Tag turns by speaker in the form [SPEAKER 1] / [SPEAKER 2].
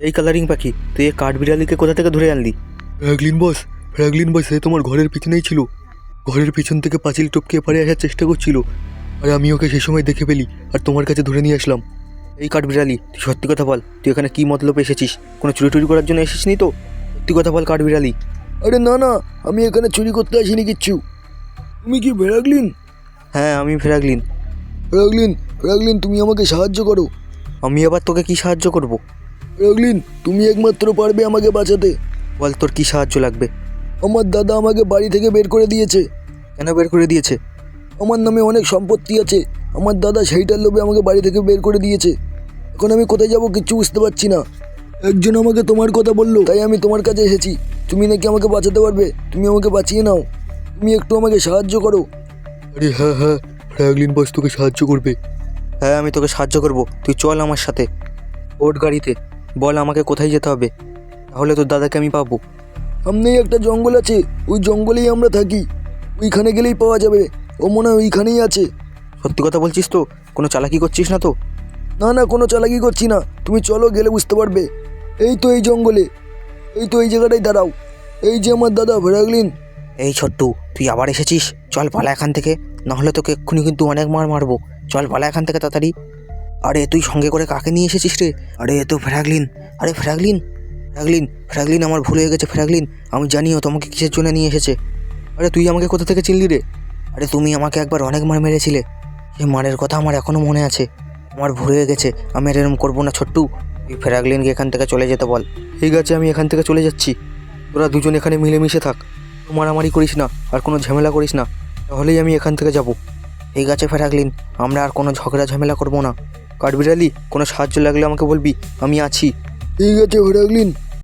[SPEAKER 1] এই কালারিং পাখি তুই এই কাঠবিড়ালিকে কোথা থেকে ধরে আনলি?
[SPEAKER 2] ফ্র্যাগলিন বস ফ্র্যাগলিন বস সে তোমার ঘরের পিছনেই ছিল। ঘরের পিছন থেকে পাঁচিল টপকে এপারে আসার চেষ্টা করছিল। আর আমি ওকে সে সময় দেখে ফেলি আর তোমার কাছে ধরে নিয়ে আসলাম।
[SPEAKER 1] এই কাঠবিড়ালি তুই সত্যি কথা বল তুই এখানে কী মতলব এসেছিস? কোনো চুরি টুরি করার জন্য এসেছিস নি তো? সত্যি কথা বল কাঠবিড়ালি
[SPEAKER 2] আরে না না আমি এখানে চুরি করতে আসিনি কিচ্ছু। তুমি কি ফ্র্যাগলিন
[SPEAKER 1] হ্যাঁ আমি ফেরাগলিন
[SPEAKER 2] ফ্র্যাগলিন ফ্র্যাগলিন তুমি আমাকে সাহায্য করো।
[SPEAKER 1] আমি আবার তোকে কি সাহায্য করব?
[SPEAKER 2] ফ্র্যাগলিন তুমি একমাত্র পারবে আমাকে বাঁচাতে।
[SPEAKER 1] বল তোর কি সাহায্য লাগবে?
[SPEAKER 2] আমার দাদা আমাকে বাড়ি থেকে বের করে দিয়েছে।
[SPEAKER 1] কেন বের করে দিয়েছে?
[SPEAKER 2] আমার নামে অনেক সম্পত্তি আছে। আমার দাদা সেইটার লোভে আমাকে বাড়ি থেকে বের করে দিয়েছে। এখন আমি কোথায় যাব কিচ্ছু বুঝতে পারছি না। একজন আমাকে তোমার কথা বলল তাই আমি তোমার কাছে এসেছি। তুমি নাকি আমাকে বাঁচাতে পারবে? তুমি আমাকে বাঁচিয়ে নাও। তুমি একটু আমাকে সাহায্য করো। আরে হ্যাঁ হ্যাঁ ফ্র্যাগলিন বস তোকে সাহায্য করবে।
[SPEAKER 1] হ্যাঁ আমি তোকে সাহায্য করব। তুই চল আমার সাথে। ওট গাড়িতে। বল আমাকে কোথায় যেতে হবে তাহলে তোর দাদাকে আমি পাবো।
[SPEAKER 2] সামনেই একটা জঙ্গল আছে ওই জঙ্গলেই আমরা থাকি। ওইখানে গেলেই পাওয়া যাবে ও মনে হয় ওইখানেই আছে।
[SPEAKER 1] সত্যি কথা বলছিস তো? কোনো চালাকি করছিস না তো?
[SPEAKER 2] না না কোনো চালাকি করছি না। তুমি চলো গেলে বুঝতে পারবে। এই তো এই জঙ্গলে। এই তো এই জায়গাটাই দাঁড়াও। এই যে আমার দাদা ফ্র্যাগলিন
[SPEAKER 1] এই ছোট্টু তুই আবার এসেছিস? চল পালা এখান থেকে। নাহলে তোকে এক্ষুনি কিন্তু অনেক মার মারবো। চল পালা এখান থেকে তাড়াতাড়ি। আরে, তুই সঙ্গে করে কাকে নিয়ে এসেছিস রে? আরে, তো ফ্র্যাগলিন আরে ফ্র্যাগলিন ফ্র্যাগলিন ফ্র্যাগলিন আমার ভুল হয়ে গেছে ফ্র্যাগলিন আমি জানিও তোমাকে কিসের জন্য নিয়ে এসেছে। আরে, তুই আমাকে কোথা থেকে চিনলি রে? আরে, তুমি আমাকে একবার অনেক মার মেরেছিলে। সেই মারের কথা আমার এখনও মনে আছে। আমার ভুল হয়ে গেছে, আমি আর এরকম করব না, ছোট্টু। তুই ফ্র্যাগলিনকে এখান থেকে চলে যেতে বল। ঠিক আছে, আমি এখান থেকে চলে যাচ্ছি। তোরা দুজন এখানে মিলেমিশে থাক। মারামারি করিস না, আর কোনো ঝামেলা করিস না। তাহলেই আমি এখান থেকে যাব। ঠিক আছে ফেরাগলিন আমরা আর কোনো ঝগড়া ঝামেলা করব না। কাঠবিড়ালি কোনো সাহায্য লাগলে আমাকে বলবি? আমি আছি।
[SPEAKER 2] ঠিক আছে ফ্র্যাগলিন